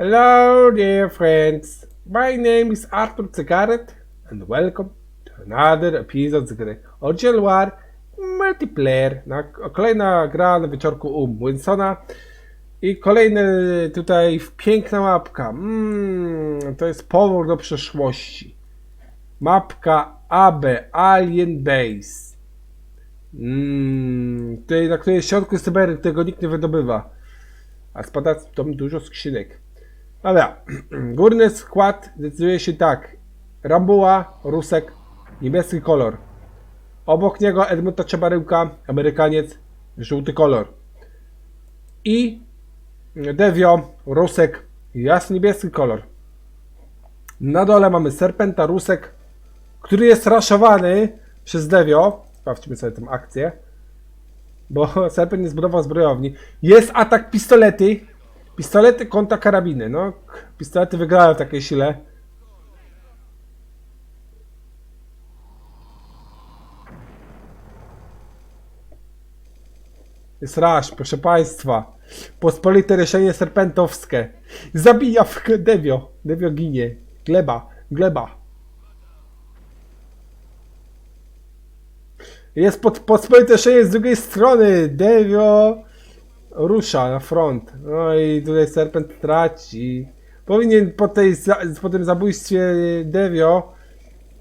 Hello, dear friends. My name is Arthur Cygaret, and welcome to another episode z gry Original War Multiplayer. Na, kolejna gra na wieczorku u Winsona. I kolejny tutaj piękna mapka. Mm, to jest powrót do przeszłości. Mapka AB Alien Base. Mm, tutaj, na której środku jest Syberii, którego nikt nie wydobywa. A spada tam dużo skrzynek. Dobra, górny skład decyduje się tak. Rambuła, Rusek, niebieski kolor. Obok niego Edmunda Czebaryłka, Amerykaniec, żółty kolor. I Devio, Rusek, jasny niebieski kolor. Na dole mamy Serpenta, Rusek, który jest raszowany przez Devio. Sprawdźmy sobie tę akcję. Bo Serpent nie zbudował zbrojowni. Jest atak pistolety. Pistolety kontra karabiny. No, pistolety wygrają w takiej sile. Jest raż, proszę państwa. Pospolite ryszenie serpentowskie. Zabija w Devio. Devio ginie. Gleba, gleba. Jest pod, pospolite ryszenie z drugiej strony. Devio rusza na front. No i tutaj serpent traci. Powinien po, tej, po tym zabójstwie Devio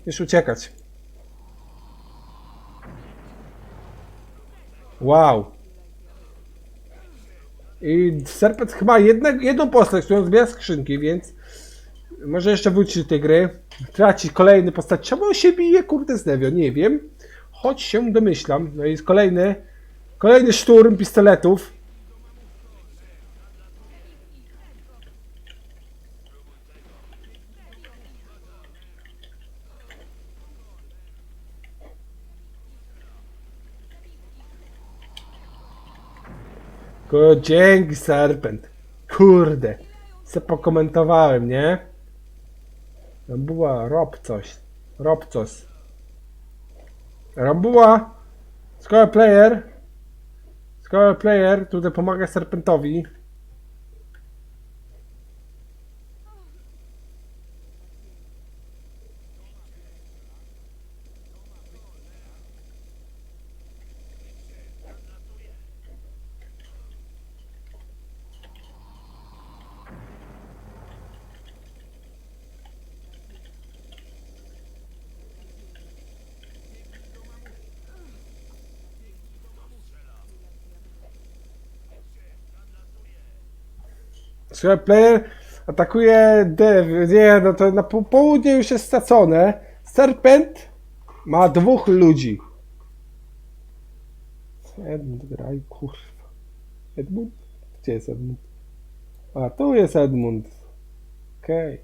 już uciekać. Wow. I Serpent chyba jedne, jedną postać, którą zbiera skrzynki, więc może jeszcze wrócić do tej gry. Traci kolejny postać. Czemu on się bije, kurde, z Devio? Nie wiem. Choć się domyślam. No i jest kolejny, kolejny szturm pistoletów. Dzięki, Serpent. Kurde. Se pokomentowałem, nie? Rambuła, rob coś. Rob coś. Rambuła. Score player. Score player. Tutaj pomaga Serpentowi. Score player atakuje Dev. Nie, no to na po- południe już jest stracone. Serpent ma dwóch ludzi. Edmund graj, kurwa. Edmund? Gdzie jest Edmund? A, tu jest Edmund. Okej.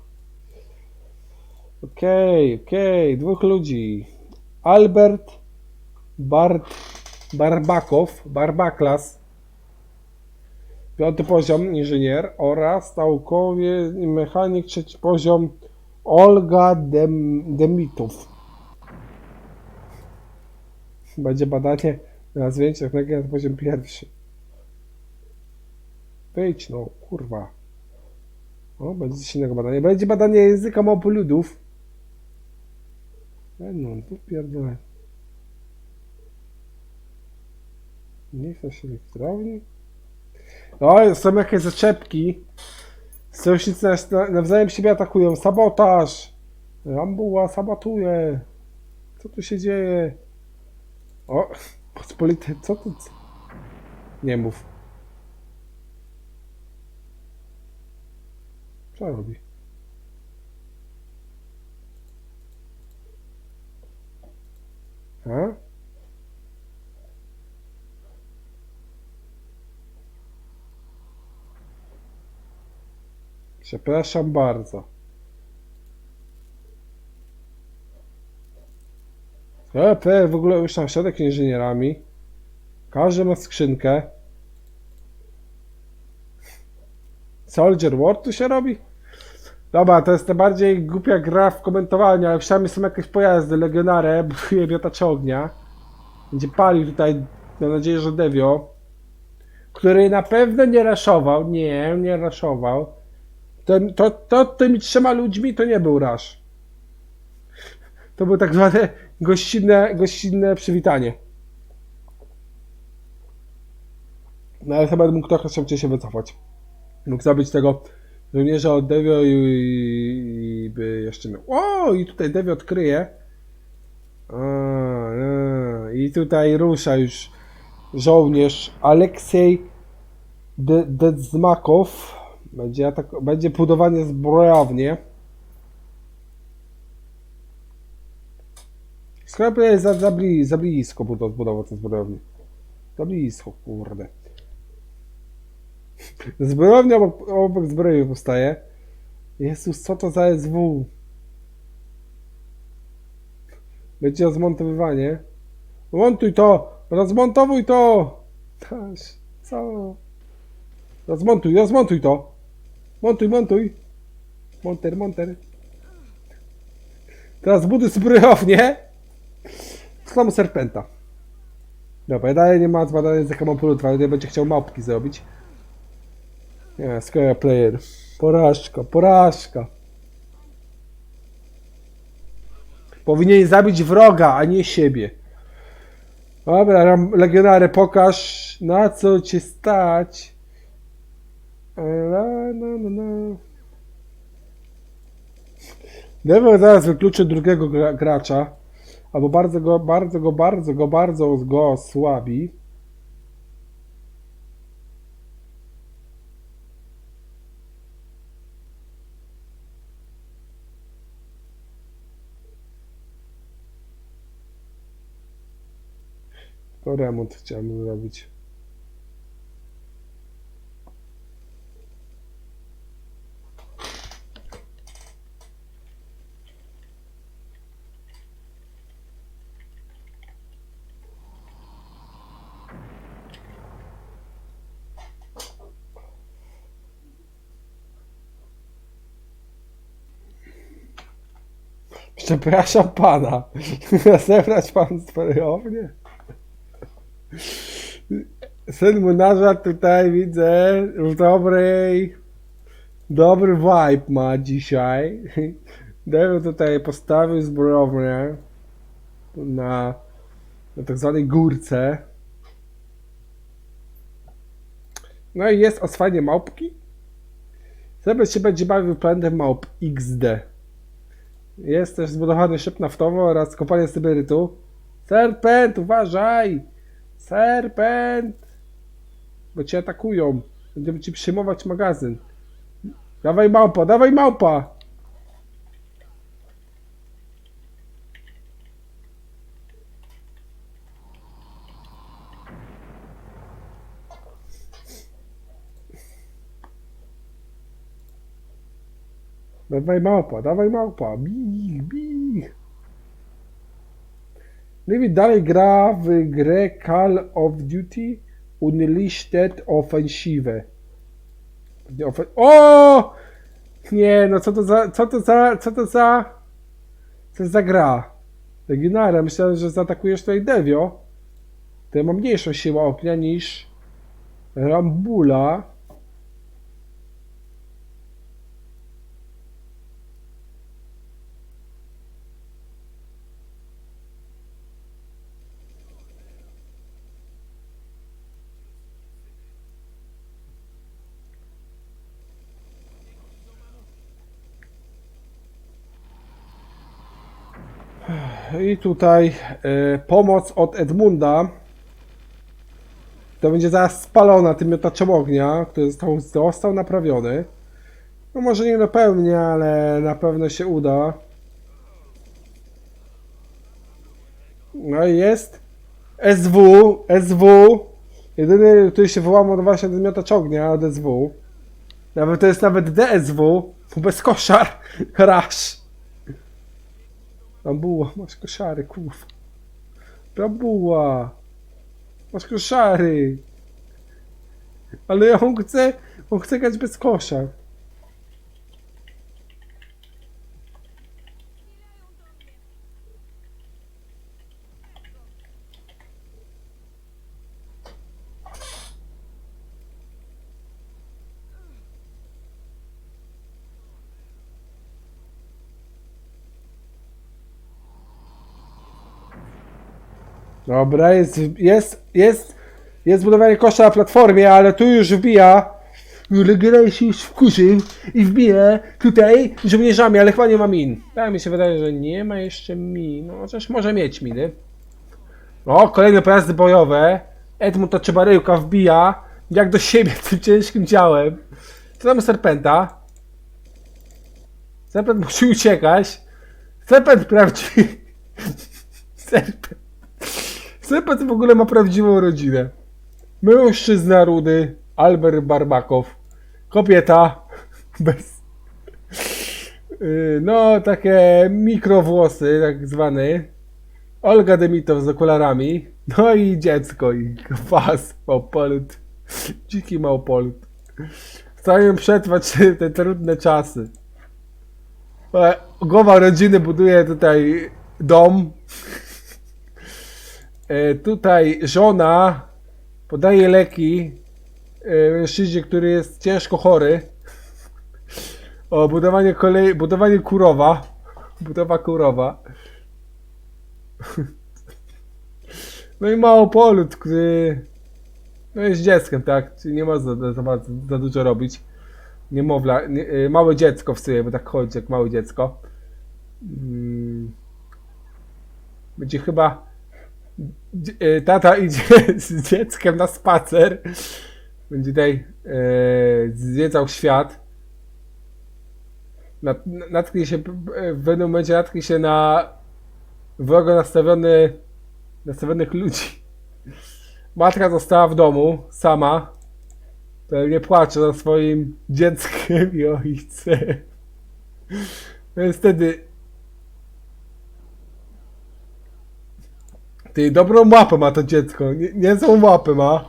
Okej, okej, dwóch ludzi. Albert Bart Barbakow, Barbaklas. Piąty poziom inżynier oraz naukowie i mechanik trzeci poziom Olga Dem, Demitów. Będzie badanie na zdjęciach na poziom pierwszy. Wyjdź no, kurwa. O, będzie coś innego badanie. Będzie badanie języka małpoludów. E, No, tu pierdolę. Nie chce się elektrowni. No, są jakieś zaczepki. Sojusznicy nas- na- nawzajem siebie atakują. Sabotaż! Rambuła sabotuje. Co tu się dzieje? O, pospolite, co tu? Nie mów. Co robi? A? Przepraszam bardzo. EP w ogóle już na środek inżynierami. Każdy ma skrzynkę. Soldier War tu się robi? Dobra, to jest najbardziej głupia gra w komentowaniu, ale przynajmniej są jakieś pojazdy, legionare, buduje miotacz ognia. Będzie palił tutaj, mam nadzieję, że Devio. Który na pewno nie raszował, nie, nie raszował. Ten, to, to tymi trzema ludźmi to nie był rasz. To było tak zwane gościnne, gościnne przywitanie. No ale chyba mógł trochę szybciej się wycofać. Mógł zabić tego żołnierza od Devio i, i by jeszcze miał. O, i tutaj Devio odkryje. A, a, I tutaj rusza już żołnierz Aleksiej De- Dedzmakow. Będzie, atak- będzie budowanie zbrojownie. Sklep jest za, za, bli, za blisko budow- zbudować tę zbrojownię. Za blisko, kurde. Zbrojownia obok, obok zbroi powstaje. Jezus, co to za SW? Będzie rozmontowywanie. Montuj to! Rozmontowuj to! Co? Rozmontuj, rozmontuj to! Montuj, montuj! Monter, monter. Teraz buduj zbrojownię. Sklam serpenta. Dobra, dalej nie ma zbadania jaką polu ale nie będzie chciał małpki zrobić. Nie, Square Player. Porażka, porażka. Powinien zabić wroga, a nie siebie. Dobra, legionary, pokaż na co cię stać. La, na, na, na. Devil zaraz wykluczy drugiego gra gracza. Albo bardzo go, bardzo go, bardzo go, bardzo go osłabi. To remont chciałem zrobić. Przepraszam pana. Zebrać pan zbrojownię? Syn młynarza tutaj widzę w dobrej, dobry vibe ma dzisiaj. Devil tutaj postawił zbrojownię na, na tak zwanej górce. No i jest oswajanie małpki. Zobacz się będzie bawił planem małp XD. Jest też zbudowany szyb naftowy oraz kopalnia syberytu. Serpent, uważaj! Serpent! Bo cię atakują. Będziemy ci przyjmować magazyn. Dawaj małpa, dawaj małpa! Dawaj małpa, dawaj małpa. Bij, bij. David dalej gra w grę Call of Duty Unleashed Offensive. O! Nie, no co to za, co to za, co to za, co to za gra? Legionara, myślałem, że zaatakujesz tutaj Devio. To ja mam mniejszą siłę ognia niż Rambula. I tutaj e, pomoc od Edmunda. To będzie zaraz spalona tym miotaczem ognia, który został, został naprawiony. No może nie na pełni, ale na pewno się uda. No i jest SW, SW. Jedyny, który się wyłamał właśnie ten miotacz ognia od SW. Nawet to jest nawet DSW, bez koszar, rasz. Bambuła, masz koszary, kurwa. Bambuła. Masz koszary. Ale on chce, on chce grać bez koszar. Dobra, jest, jest, jest, jest budowanie kosza na platformie, ale tu już wbija. Legiona się już wkurzył i wbije tutaj żołnierzami, ale chyba nie ma min. Tak mi się wydaje, że nie ma jeszcze min. No chociaż może mieć miny. O, kolejne pojazdy bojowe. Edmund to trzeba ryłka wbija. Jak do siebie tym ciężkim działem. Co tam Serpenta? Serpent musi uciekać. Serpent prawdziwy. Serpent. Serpent w ogóle ma prawdziwą rodzinę. Mężczyzna rudy, Albert Barbakow. Kobieta bez... Yy, No, takie mikrowłosy, tak zwany. Olga Demitow z okularami. No i dziecko, i was, małpolut. Dziki małpolut. Chcą przetrwać te trudne czasy. E, Głowa rodziny buduje tutaj dom. E, Tutaj żona podaje leki e, mężczyźnie, który jest ciężko chory. O, budowanie kolei, budowanie kurowa. Budowa kurowa. No i Małopolud, który no jest dzieckiem, tak? Czyli nie ma za, za, za, dużo robić. Niemowla, nie, y, małe dziecko w sumie, bo tak chodzi jak małe dziecko. Mm. Będzie chyba tata idzie z dzieckiem na spacer. Będzie tutaj e, zwiedzał świat. Nat, natknie się, e, w pewnym momencie natknie się na wrogo nastawiony, nastawionych ludzi. Matka została w domu, sama. Pewnie płacze za swoim dzieckiem i ojcem. No wtedy... Ty, dobrą łapę ma to dziecko. Nie, niezłą łapę ma.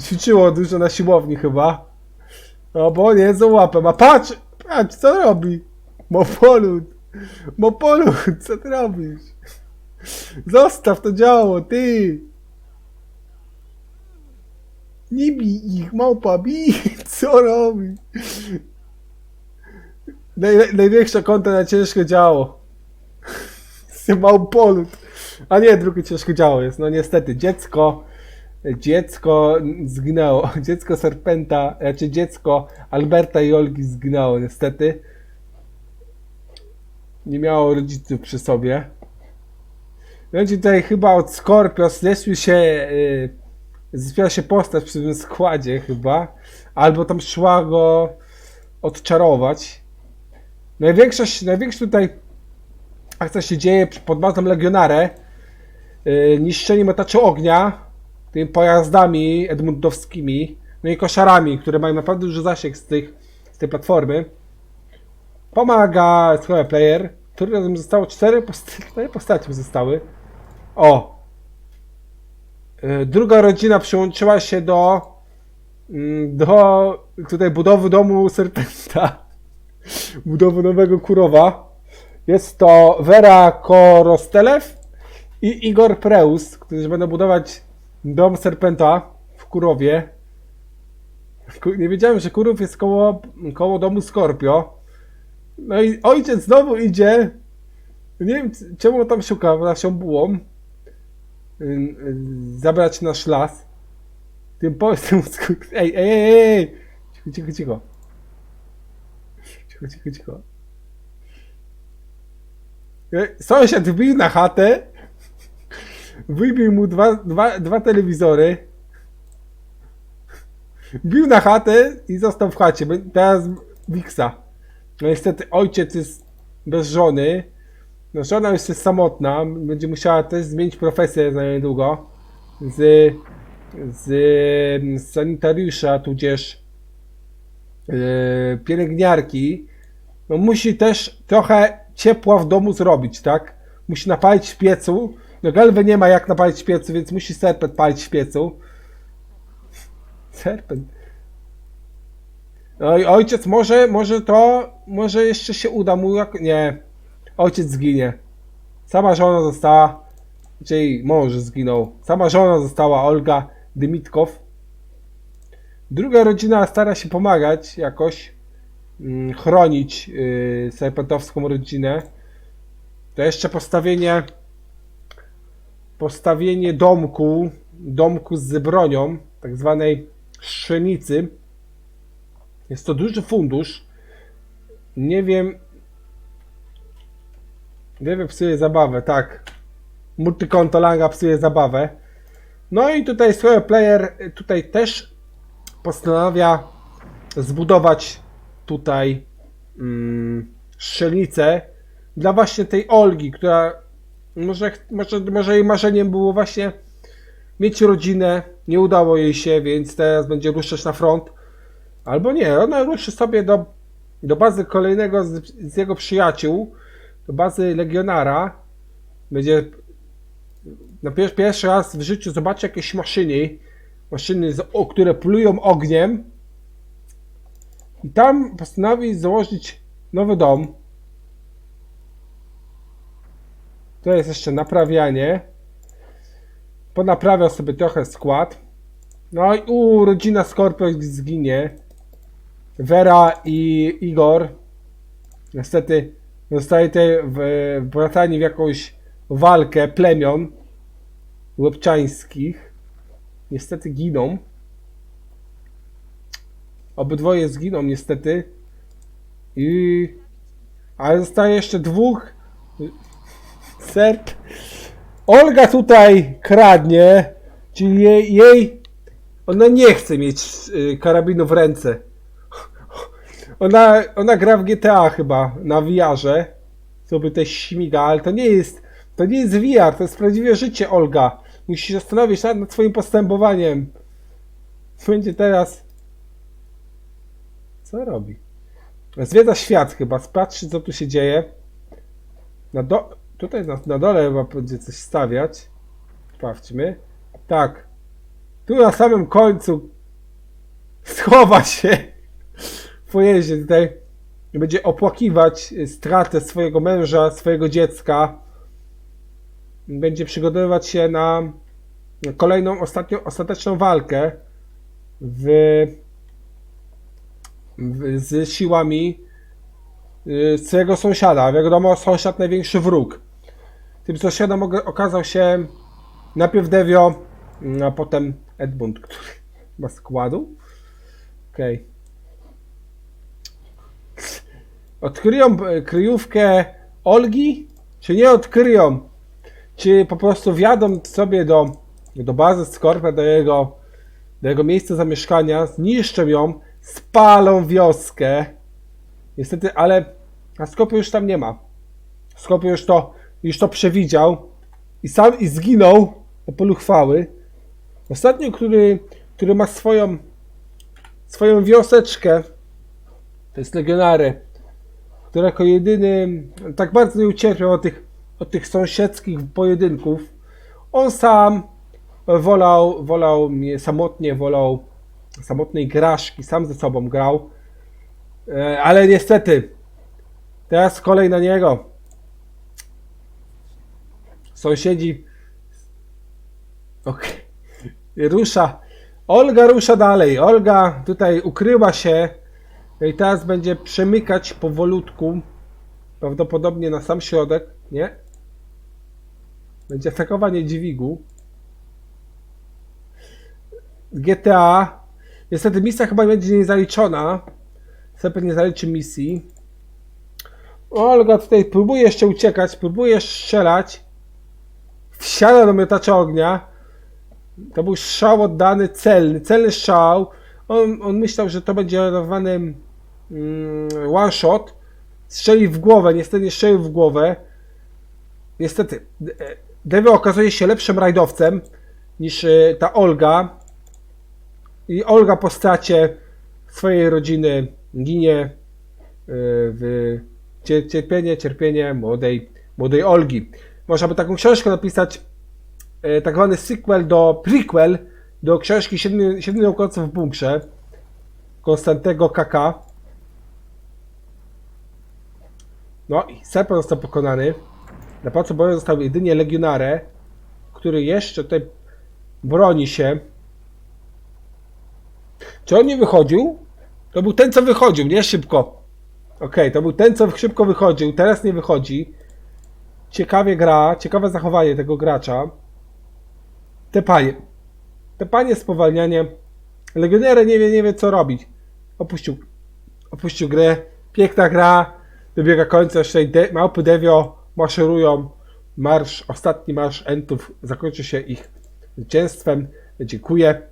Ćwiczyło dużo na siłowni chyba. No bo niezłą łapę ma. Patrz! Patrz, co robi? Mopolut! Mopolut, co ty robisz? Zostaw to działo, ty! Nie bij ich, małpa, bij! Co robi? Naj, największa konta na ciężkie działo. Małpolut. A nie, drugie ciężkie działo jest. No niestety, dziecko. Dziecko zginęło. Dziecko Serpenta, znaczy dziecko Alberta i Olgi zginęło niestety. Nie miało rodziców przy sobie. Będzie tutaj chyba od Scorpio zeszły się, yy, się postać przy tym składzie chyba, albo tam szła go odczarować. Największość, największa tutaj akcja się dzieje pod bazą Legionare. Yy, niszczenie motaczu ognia tymi pojazdami edmundowskimi, no i koszarami, które mają naprawdę duży zasięg z, tych, z tej platformy. Pomaga Square Player, który razem zostało cztery postaci, cztery postaci zostały. O! Y, Druga rodzina przyłączyła się do mm, do tutaj budowy domu Serpenta. Budowy nowego Kurowa. Jest to Vera Korostelew i Igor Preus, którzy będą budować dom Serpenta w Kurowie. Ku- Nie wiedziałem, że Kurów jest koło, koło domu Scorpio. No i ojciec znowu idzie. Nie wiem, czemu tam szuka naszą bułą. Y, Zabrać nasz las. Tym polskim. Ej, ej, ej, ej! Cicho, cicho, cicho. Cicho, cicho, cicho. Ej, Sąsiad wbił na chatę. Wybił mu dwa, dwa, dwa telewizory. Bił na chatę i został w chacie. Teraz Wiksa. No niestety ojciec jest bez żony. No żona już jest samotna. Będzie musiała też zmienić profesję za niedługo. Z, z, sanitariusza, tudzież yy, pielęgniarki. No musi też trochę ciepła w domu zrobić, tak? Musi napalić w piecu. No galwy nie ma jak napalić w piecu, więc musi serpent palić w piecu. Serpent. No i ojciec może, może to, może jeszcze się uda mu jak... Nie. Ojciec zginie. Sama żona została, czyli mąż zginął. Sama żona została Olga Dymitkow. Druga rodzina stara się pomagać jakoś, mm, chronić yy, serpentowską rodzinę. To jeszcze postawienie postawienie domku, domku z bronią, tak zwanej strzelnicy. Jest to duży fundusz. Nie wiem. Nie wiem, psuje zabawę, tak. Multikonto Langa psuje zabawę. No i tutaj Square Player tutaj też postanawia zbudować tutaj mm, strzelnicę dla właśnie tej Olgi, która może, może, może jej marzeniem było właśnie mieć rodzinę, nie udało jej się, więc teraz będzie ruszać na front. Albo nie, ona ruszy sobie do, do bazy kolejnego z, z jego przyjaciół, do bazy Legionara. Będzie na pier pierwszy raz w życiu zobaczy jakieś maszyny, maszyny, o, które plują ogniem. I tam postanowi założyć nowy dom. To jest jeszcze naprawianie. Ponaprawiał sobie trochę skład. No i u rodzina Scorpio zginie. Vera i Igor. Niestety zostali tutaj w- wbracani w jakąś walkę plemion łebczańskich. Niestety giną. Obydwoje zginą niestety. I... Ale zostaje jeszcze dwóch. Serb. Olga tutaj kradnie. Czyli jej, jej... Ona nie chce mieć y, karabinu w ręce. Ona, ona gra w GTA chyba na VR-ze. Sobie też śmiga, ale to nie jest. To nie jest VR, to jest prawdziwe życie, Olga. Musisz się zastanowić nad, nad swoim postępowaniem. Będzie teraz. Co robi? Zwiedza świat chyba, spatrzy co tu się dzieje. Na do... Tutaj na, na dole chyba będzie coś stawiać. Sprawdźmy. Tak. Tu na samym końcu schowa się w pojeździe tutaj. Będzie opłakiwać stratę swojego męża, swojego dziecka. Będzie przygotowywać się na kolejną, ostatnią, ostateczną walkę w, w, z siłami y, swojego sąsiada. Wiadomo, sąsiad największy wróg. Tym sąsiadem okazał się najpierw Devio, a potem Edmund, który ma składu. Okej. Odkryją e, kryjówkę Olgi? Czy nie odkryją? Czy po prostu wjadą sobie do, do bazy Skorpia, do jego, do jego miejsca zamieszkania, zniszczą ją, spalą wioskę. Niestety, ale a już tam nie ma. Skorpio już to, już to przewidział i sam i zginął na polu chwały. Ostatni, który, który ma swoją, swoją wioseczkę, to jest Legionary, który jako jedyny tak bardzo nie ucierpiał od tych, od tych sąsiedzkich pojedynków. On sam wolał, wolał samotnie, wolał samotnej graszki, sam ze sobą grał. E, Ale niestety, teraz kolej na niego. Sąsiedzi. Okej. Rusza. Olga rusza dalej. Olga tutaj ukryła się. No i teraz będzie przemykać powolutku. Prawdopodobnie na sam środek. Nie? Będzie atakowanie dźwigu. GTA. Niestety misja chyba będzie niezaliczona. Sobie nie zaliczy misji. Olga tutaj próbuje jeszcze uciekać, próbuje strzelać. Wsiada do miotacza ognia. To był strzał oddany celny, celny strzał. On, on myślał, że to będzie dawany mm, one shot. Strzeli w głowę, niestety nie strzelił w głowę. Niestety, e, Devil okazuje się lepszym rajdowcem niż e, ta Olga. I Olga po stracie swojej rodziny ginie e, w cie- cierpienie, cierpienie młodej, młodej Olgi. Można by taką książkę napisać, e, tak zwany sequel do prequel do książki Siedmiu, Siedmiu naukowców w bunkrze Konstantego KK. No i Serpent został pokonany. Na placu boju został jedynie Legionare, który jeszcze tutaj broni się. Czy on nie wychodził? To był ten, co wychodził, nie szybko. Okej, to był ten, co szybko wychodził, teraz nie wychodzi. Ciekawie gra, ciekawe zachowanie tego gracza. te panie. Te panie spowalnianie. Legionera nie wie, nie wie co robić. Opuścił, opuścił grę. Piękna gra. Dobiega końca. Jeszcze de, małpy Devio maszerują. Marsz, ostatni marsz Entów zakończy się ich zwycięstwem. Dziękuję.